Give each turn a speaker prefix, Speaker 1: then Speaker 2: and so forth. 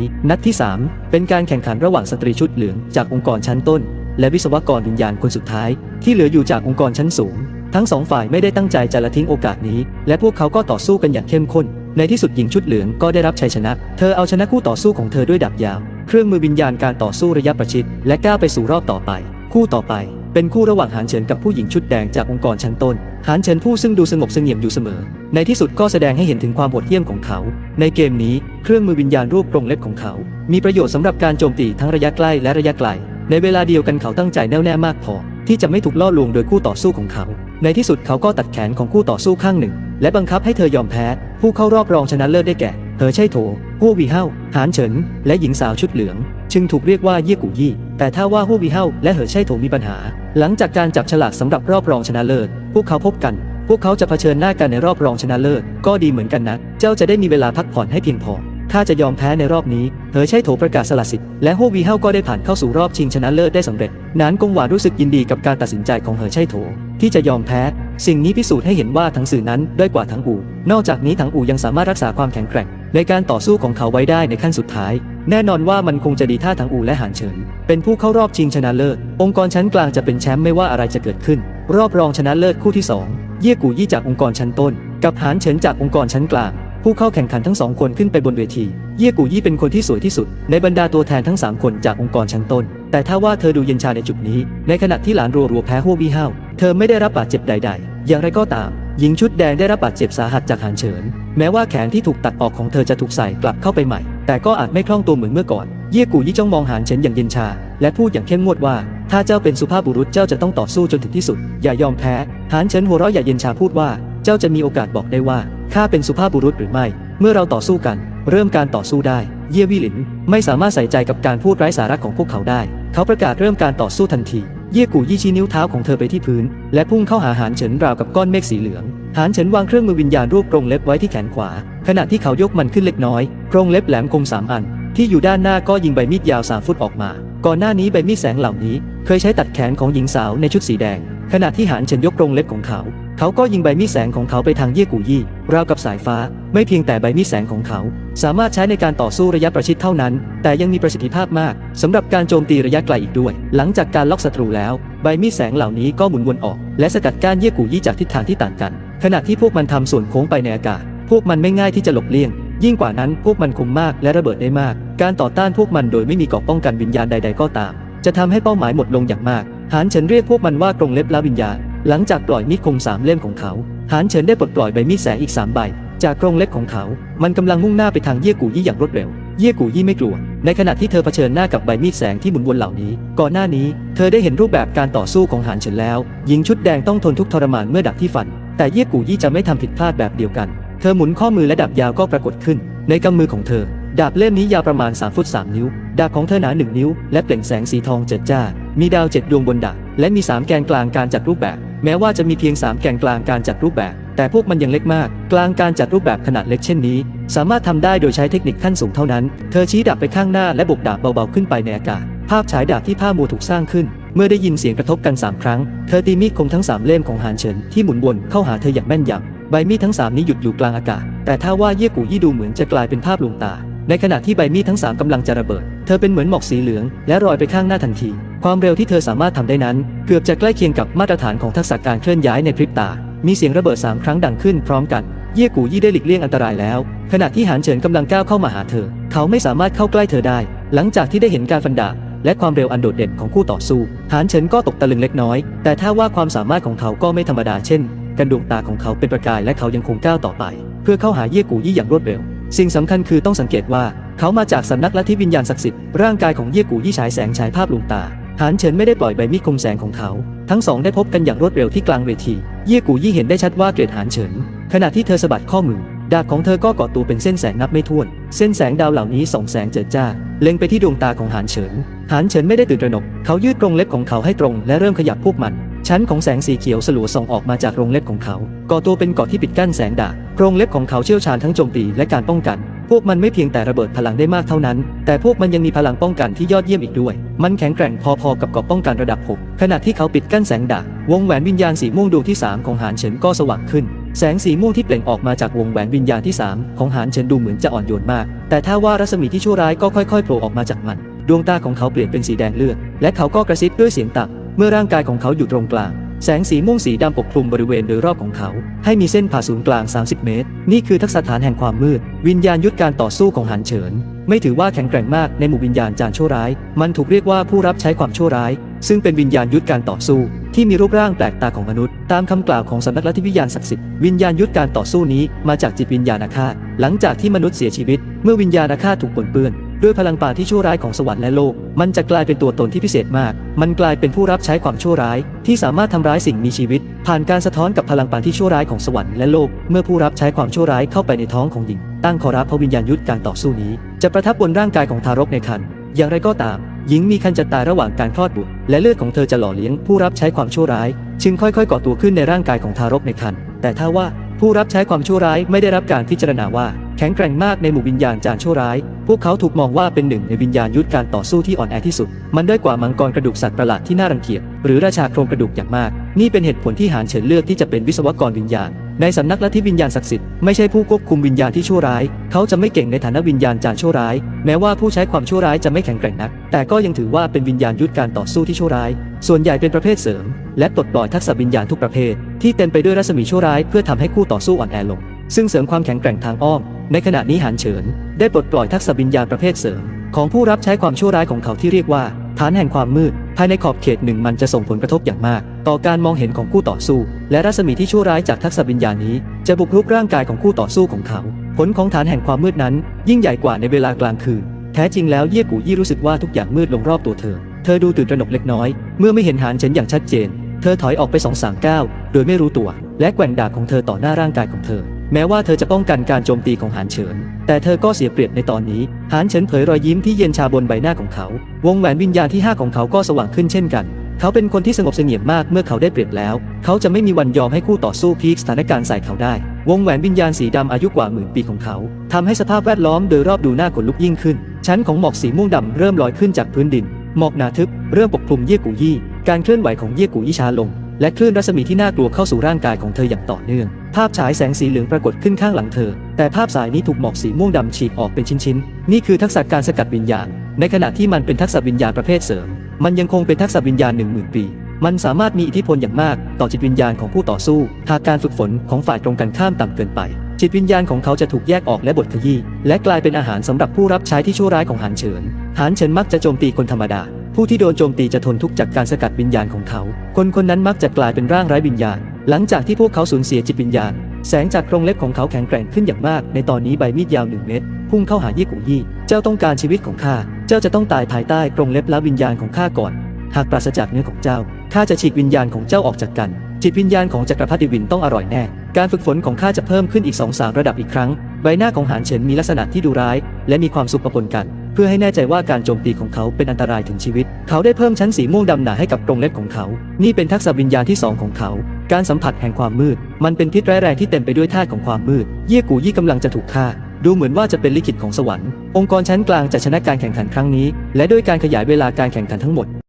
Speaker 1: นี้ นัดที่ 3 เป็นการแข่งขันระหว่างสตรีชุดเหลืองจากองค์กรชั้นต้น และวิศวกรวิญญาณคนสุดท้าย ที่เหลืออยู่จากองค์กรชั้นสูง ทั้งสองฝ่ายไม่ได้ตั้งใจจะละทิ้งโอกาสนี้ และพวกเขาก็ต่อสู้กันอย่างเข้มข้น ในที่สุดหญิงชุดเหลืองก็ได้รับชัยชนะ เธอเอาชนะคู่ต่อสู้ของเธอด้วยดาบยาว เครื่องมือวิญญาณการต่อสู้ระยะประชิด และก้าวไปสู่รอบต่อไป คู่ต่อไป เป็นคู่ระหว่างหานเฉินกับผู้หญิงชุดแดงจากองค์กรชั้นต้น หานเฉินผู้ซึ่งดูสงบเสงี่ยมอยู่เสมอ ในที่สุดก็แสดงให้เห็นถึงความโหดเหี้ยมของเขา ในเกมนี้เครื่องมือวิญญาณรูปกรงเล็บของเขา มีประโยชน์สำหรับการโจมตีทั้งระยะใกล้และระยะไกล ในเวลาเดียวกันเขาตั้งใจแน่วแน่มากพอ ที่จะไม่ถูกล่อลวงโดยคู่ต่อสู้ของเขา ในที่สุดเขาก็ตัดแขนของคู่ต่อสู้ข้างหนึ่ง และบังคับให้เธอยอมแพ้ ผู้เข้ารอบรองชนะเลิศได้แก่เหอใช่โถฮู้วีเฮาหานเฉิน และหญิงสาวชุดเหลือง จึงถูกเรียกว่าเยี่ยกูยี่ แต่ถ้าว่าฮู้วีเฮาและเหอใช่โถมีปัญหา หลังจากการจับฉลากสำหรับรอบรองชนะเลิศ พวกเขาพบกัน พวกเขาจะเผชิญหน้ากันในรอบรองชนะเลิศ ก็ดีเหมือนกันนะ เจ้าจะได้มีเวลาพักผ่อนให้เพียงพอ ถ้าจะยอมแพ้ในรอบนี้ เหอใช่โถประกาศสละสิทธิ์ และฮู้วีเฮาก็ได้ผ่านเข้าสู่รอบชิงชนะเลิศได้สำเร็จ นานกงหวารู้สึกยินดีกับการตัดสินใจของเหอใช่โถที่จะยอมแพ้ สิ่งนี้พิสูจน์ให้เห็นว่าทั้งสื่อนั้นด้อยกว่าทั้งอูนอกจากนี้ทั้งอูยังสามารถรักษาความแข็งแกร่ง ในการต่อสู้ของเขาไว้ได้ในขั้นสุดท้าย แน่นอนว่ามันคงจะดีถ้าทั้งอูและหานเฉิน เป็นผู้เข้ารอบชิงชนะเลิศ องค์กรชั้นกลางจะเป็นแชมป์ไม่ว่าอะไรจะเกิดขึ้น รอบรองชนะเลิศคู่ที่สองเยี่ยกูยี่จากองค์กรชั้นต้น กับหานเฉินจากองค์กรชั้นกลาง ผู้เข้าแข่งขันทั้งสองคนขึ้นไปบนเวที เยี่ยกูยี่เป็นคนที่สวยที่สุด ในบรรดาตัวแทนทั้ง 3 คนจากองค์กรชั้นต้น แต่ถ้าว่าเธอดูเย็นชาในจุดนี้ ในขณะที่หลานรัวรัวแพ้ฮัววี่ห้าวเธอไม่ได้รับบาดเจ็บใด ๆ อย่างไรก็ตามหญิงชุดแดงได้รับบาดเจ็บสาหัสจากหานเฉิน แม้ว่าแขนที่ถูกตัดออกของเธอจะถูกใส่กลับเข้าไปใหม่ แต่ก็อาจไม่คล่องตัวเหมือนเมื่อก่อน เยี่ยกูยี่จ้องมองหานเฉินอย่างเย็นชา และพูดอย่างเข้มงวดว่า ถ้าเจ้าเป็นสุภาพบุรุษเจ้าจะต้องต่อสู้จนถึงที่สุด อย่ายอมแพ้ หานเฉินหัวเราะอย่าเย็นชาพูดว่า เจ้าจะมีโอกาสบอกได้ว่าข้าเป็นสุภาพบุรุษหรือไม่ เมื่อเราต่อสู้กัน เริ่มการต่อสู้ได้ เย่วี่หลิน ไม่สามารถใส่ใจกับการพูดไร้สาระของพวกเขาได้ เขาประกาศเริ่มการต่อสู้ทันที เย่กู่ยี่ชี้นิ้วเท้าของเธอไปที่พื้น และพุ่งเข้าหาหานเฉินราวกับก้อนเมฆสีเหลือง หานเฉินวางเครื่องมือวิญญาณรูปกรงเล็บไว้ที่แขนขวา ขณะที่เขายกมันขึ้นเล็กน้อยกรงเล็บแหลมคมสามอัน ที่อยู่ด้านหน้าก็ยิงใบมีดยาวสามฟุตออกมา ก่อนหน้านี้ใบมีดแสงเหล่านี้ เคยใช้ตัดแขนของหญิงสาวในชุดสีแดง ขณะที่หานเฉินยกกรงเล็บของเขา เขาก็ยิงใบมีดแสงของเขาไปทางเย่กู่ยี่ ราวกับสายฟ้า ไม่เพียงแต่ใบมีดแสงของเขา สามารถใช้ในการต่อสู้ระยะประชิดเท่านั้น แต่ยังมีประสิทธิภาพมากสำหรับการโจมตีระยะไกลอีกด้วย หลังจากการล็อกศัตรูแล้ว ใบมีดแสงเหล่านี้ก็หมุนวนออก และสกัดก้านเยี่ยกูยี่จากทิศทางที่ต่างกัน ขณะที่พวกมันทำส่วนโค้งไปในอากาศ พวกมันไม่ง่ายที่จะหลบเลี่ยง ยิ่งกว่านั้นพวกมันคมมากและระเบิดได้มาก การต่อต้านพวกมันโดยไม่มีเกราะป้องกันวิญญาณใด ๆ ก็ตาม จะทำให้เป้าหมายหมดลงอย่างมากหานเฉินเรียกพวกมันว่ากรงเล็บล้าวิญญาณ หลังจากปล่อยมีดคมสามเล่มของเขา หานเฉินได้ปลดปล่อยใบมีดแสงอีกสามใบ จากกรงเล็บของเขา มันกำลังมุ่งหน้าไปทางเยี่ยกูยี่อย่างรวดเร็ว เยี่ยกูยี่ไม่กลัว ในขณะที่เธอเผชิญหน้ากับใบมีดแสงที่หมุนวนเหล่านี้ ก่อนหน้านี้ เธอได้เห็นรูปแบบการต่อสู้ของหานเฉินแล้ว หญิงชุดแดงต้องทนทุกทรมานเมื่อดักที่ฟัน แต่เยี่ยกูยี่จะไม่ทำผิดพลาดแบบเดียวกัน เธอหมุนข้อมือและดาบยาวก็ปรากฏขึ้น ในกำมือของเธอ ดาบเล่มนี้ยาวประมาณ3ฟุต3นิ้ว ดาบของเธอหนา1นิ้ว และเปล่งแสงสีทองเจิดจ้า มีดาวเจ็ดดวงบนดาบและมี3แกนกลางการจัดรูปแบบ แม้ว่าจะมีเพียง 3 แกนกลางการจัดรูปแบบ แต่พวกมันยังเล็กมาก กลางการจัดรูปแบบขนาดเล็กเช่นนี้ สามารถทำได้โดยใช้เทคนิคขั้นสูงเท่านั้น เธอชี้ดาบไปข้างหน้าและบกดาบเบาๆขึ้นไปในอากาศ ภาพฉายดาบที่ผ้ามัวถูกสร้างขึ้น เมื่อได้ยินเสียงกระทบกัน 3 ครั้ง เธอตีมีดคมทั้ง 3 เล่มของหานเฉินที่หมุนวนเข้าหาเธออย่างแม่นยำ ใบมีดทั้ง 3 นี้หยุดอยู่กลางอากาศ แต่ถ้าว่าเยี่ยกูยี่ดูเหมือนจะกลายเป็นภาพลวงตา ในขณะที่ใบมีดทั้ง3กำลังจะระเบิด เธอเป็นเหมือนหมอกสีเหลือง และลอยไปข้างหน้าทันที ความเร็วที่เธอสามารถทำได้นั้น เกือบจะใกล้เคียงกับมาตรฐานของทักษะการเคลื่อนย้ายในพริบตา มีเสียงระเบิด3ครั้งดังขึ้นพร้อมกัน เยี่ยกูยี่ได้หลีกเลี่ยงอันตรายแล้ว ขณะที่หานเฉินกำลังก้าวเข้ามาหาเธอ เขาไม่สามารถเข้าใกล้เธอได้ หลังจากที่ได้เห็นการฟันดาบและความเร็วอันโดดเด่นของคู่ต่อสู้หานเฉินก็ตกตะลึงเล็กน้อย แต่ถ้าว่าความสามารถของเขาก็ไม่ธรรมดาเช่นกันดวงตาของเขาเป็นประกายและเขายังคงก้าวต่อไป เพื่อเข้าหาเยี่ยกูยี่อย่างรวดเร็ว สิ่งสำคัญคือต้องสังเกตว่า เขามาจากสำนักลัทธิวิญญาณศักดิ์สิทธิ์ร่างกายของเย่กูยี่ฉายแสงฉายภาพลวงตา หานเฉินไม่ได้ปล่อยใบมีดคมแสงของเขา ทั้งสองได้พบกันอย่างรวดเร็วที่กลางเวที เยี่ยกูยี่เห็นได้ชัดว่าเกรดหานเฉิน ขณะที่เธอสะบัดข้อมือ ดาบของเธอก็เกาะตัวเป็นเส้นแสงนับไม่ถ้วน เส้นแสงดาวเหล่านี้ส่องแสงเจิดจ้า เล็งไปที่ดวงตาของหานเฉิน หานเฉินไม่ได้ตื่นตระหนก เขายืดกรงเล็บของเขาให้ตรงและเริ่มขยับพวกมัน ชั้นของแสงสีเขียวสลัวส่องออกมาจากกรงเล็บของเขา ก่อตัวเป็นเกาะที่ปิดกั้นแสงดาบกรงเล็บของเขาเชี่ยวชาญทั้งโจมตีและการป้องกัน พวกมันไม่เพียงแต่ระเบิดพลังได้มากเท่านั้น แต่พวกมันยังมีพลังป้องกันที่ยอดเยี่ยมอีกด้วย มันแข็งแกร่งพอๆกับเกราะป้องกันระดับ 6 ขณะที่เขาปิดกั้นแสงดาบวงแหวนวิญญาณสีม่วงดวงที่ 3 ของหานเฉินก็สว่างขึ้น แสงสีม่วงที่เปล่งออกมาจากวงแหวนวิญญาณที่ 3 ของหานเฉินดูเหมือนจะอ่อนโยนมาก แต่ถ้าว่ารัศมีที่ชั่วร้ายก็ค่อยๆโผล่ออกมาจากมัน ดวงตาของเขาเปลี่ยนเป็นสีแดงเลือดและเขาก็กระซิบด้วยเสียงต่ำ เมื่อร่างกายของเขาอยู่ตรงกลาง แสงสีม่วงสีดำปกคลุมบริเวณโดยรอบของเขา ให้มีเส้นผ่าศูนย์กลาง 30 เมตร นี่คือทักษะฐานแห่งความมืด วิญญาณยุทธการต่อสู้ของหานเฉิน ไม่ถือว่าแข็งแกร่งมากในหมู่วิญญาณจารชั่วร้าย มันถูกเรียกว่าผู้รับใช้ความชั่วร้าย ซึ่งเป็นวิญญาณยุทธการต่อสู้ที่มีรูปร่างแปลกตาของมนุษย์ ตามคำกล่าวของสำนักลัทธิวิญญาณศักดิ์สิทธิ์วิญญาณยุทธการต่อสู้นี้มาจากจิตวิญญาณอาฆาตหลังจากที่มนุษย์เสียชีวิต เมื่อวิญญาณอาฆาตถูกปนเปื้อน ด้วยพลังป่าที่ชั่วร้ายของสวรรค์และโลก มันจะกลายเป็นตัวตนที่พิเศษมาก มันกลายเป็นผู้รับใช้ความชั่วร้าย ที่สามารถทำร้ายสิ่งมีชีวิต ผ่านการสะท้อนกับพลังป่าที่ชั่วร้ายของสวรรค์และโลก เมื่อผู้รับใช้ความชั่วร้ายเข้าไปในท้องของหญิง ตั้งขอรับพระวิญญาณยุทธการต่อสู้นี้ จะประทับบนร่างกายของทารกในครรภ์อย่างไรก็ตาม หญิงมีคันจะตายระหว่างการคลอดบุตร และเลือดของเธอจะหล่อเลี้ยงผู้รับใช้ความชั่วร้าย จึงค่อยๆก่อตัวขึ้นในร่างกายของทารกในครรภ์แต่ถ้าว่า ผู้รับใช้ความชั่วร้ายไม่ได้รับการพิจารณาว่า แข็งแกร่งมากในหมู่วิญญาณจารชั่วร้าย พวกเขาถูกมองว่าเป็นหนึ่งในวิญญาณยุทธการต่อสู้ที่อ่อนแอที่สุด มันด้อยกว่ามังกรกระดูกสัตว์ประหลาดที่น่ารังเกียจหรือราชาโครงกระดูกอย่างมาก นี่เป็นเหตุผลที่หานเฉินเลือกที่จะเป็นวิศวกรวิญญาณ ในสำนักลัทธิวิญญาณศักดิ์สิทธิ์ไม่ใช่ผู้ควบคุมวิญญาณที่ชั่วร้าย เขาจะไม่เก่งในฐานะวิญญาณจารชั่วร้าย แม้ว่าผู้ใช้ความชั่วร้ายจะไม่แข็งแกร่งนัก แต่ก็ยังถือว่าเป็นวิญญาณยุทธการต่อสู้ที่ชั่วร้าย ส่วนใหญ่เป็นประเภทเสริม และปลดปล่อยทักษะวิญญาณทุกประเภท ที่เต็มไปด้วยรัศมีชั่วร้ายเพื่อทำให้คู่ต่อสู้อ่อนแอลง ซึ่งเสริมความแข็งแกร่งทางอ้อม ในขณะนี้หานเฉิน ได้ปลดปล่อยทักษะวิญญาณประเภทเสริม ของผู้รับใช้ความชั่วร้ายของเขาที่เรียกว่าฐานแห่งความมืด ภายในขอบเขตหนึ่งมันจะส่งผลกระทบอย่างมาก ต่อการมองเห็นของคู่ต่อสู้ และรัศมีที่ชั่วร้ายจากทักษะวิญญาณนี้ จะบุกรุกร่างกายของคู่ต่อสู้ของเขา ผลของฐานแห่งความมืดนั้น ยิ่งใหญ่กว่าในเวลากลางคืน แท้จริงแล้วเย่กูยี่รู้สึกว่าทุกอย่างมืดลงรอบตัวเธอ เธอดูตื่นตระหนกเล็กน้อย เมื่อไม่เห็นหานเฉินอย่างชัดเจน เธอถอยออกไปสองสามก้าวโดยไม่รู้ตัว และแกว่งดาบของเธอต่อหน้าร่างกายของเธอ แม้ว่าเธอจะป้องกันการโจมตีของหานเฉิน แต่เธอก็เสียเปรียบในตอนนี้หานเฉินเผยรอยยิ้มที่เย็นชาบนใบหน้าของเขา วงแหวนวิญญาณที่5ของเขาก็สว่างขึ้นเช่นกัน เขาเป็นคนที่สงบเสงี่ยมมากเมื่อเขาได้เปรียบแล้ว เขาจะไม่มีวันยอมให้คู่ต่อสู้พลิกสถานการณ์ใส่เขาได้ วงแหวนวิญญาณสีดำอายุกว่าหมื่นปีของเขาทำให้สภาพแวดล้อมโดยรอบดูน่าขนลุกยิ่งขึ้น ชั้นของหมอกสีม่วงดำเริ่มลอยขึ้นจากพื้นดิน หมอกหนาทึบเริ่มปกคลุมเยี่ยกูยี่ การเคลื่อนไหวของเยี่ยกูยี่ช้าลง และคลื่นรัศมีที่น่ากลัวเข้าสู่ร่างกายของเธออย่างต่อเนื่อง ภาพฉายแสงสีเหลืองปรากฏขึ้นข้างหลังเธอ แต่ภาพสายนี้ถูกหมอกสีม่วงดำฉีกออกเป็นชิ้นๆ นี่คือทักษะการสกัดวิญญาณ ในขณะที่มันเป็นทักษะวิญญาณประเภทเสริม มันยังคงเป็นทักษะวิญญาณหนึ่งหมื่นปี มันสามารถมีอิทธิพลอย่างมากต่อจิตวิญญาณของผู้ต่อสู้ หากการฝึกฝนของฝ่ายตรงกันข้ามต่ำเกินไป จิตวิญญาณของเขาจะถูกแยกออกและบดขยี้ และกลายเป็นอาหารสำหรับผู้รับใช้ที่ชั่วร้ายของหานเฉิน หานเฉินมักจะโจมตีคนธรรมดา ผู้ที่โดนโจมตีจะทนทุกข์จากการสกัดวิญญาณของเขา คนคนนั้นมักจะกลายเป็นร่างไร้วิญญาณ หลังจากที่พวกเขาสูญเสียจิตวิญญาณ แสงจากโครงเล็บของเขาแข็งแกร่งขึ้นอย่างมาก ในตอนนี้ใบมีดยาวหนึ่งเมตร พุ่งเข้าหายี่กุยี่ เจ้าต้องการชีวิตของข้า เจ้าจะต้องตายภายใต้กรงเล็บและวิญญาณของข้าก่อน หากปราศจากเนื้อของเจ้า ข้าจะฉีกวิญญาณของเจ้าออกจากกัน จิตวิญญาณของจักรพรรดิวินต้องอร่อยแน่ การฝึกฝนของข้าจะเพิ่มขึ้นอีกสองสามระดับอีกครั้ง ใบหน้าของหานเฉินมีลักษณะที่ดูร้าย และมีความสุขปะปนกัน พื่อให้แน่ใจว่าการโจมตีของเขาเป็นอันตรายถึงชีวิต เขาได้เพิ่มชั้นสีม่วงดำหนาให้กับกรงเล็บของเขา นี่เป็นทักษะวิญญาณที่สองของเขา การสัมผัสแห่งความมืด มันเป็นพิษร้ายแรงที่เต็มไปด้วยธาตุของความมืด เยี่ยกูยี่กำลังจะถูกฆ่า ดูเหมือนว่าจะเป็นลิขิตของสวรรค์ องค์กรชั้นกลางจะชนะการแข่งขันครั้งนี้ และด้วยการขยายเวลาการแข่งขันทั้งหมด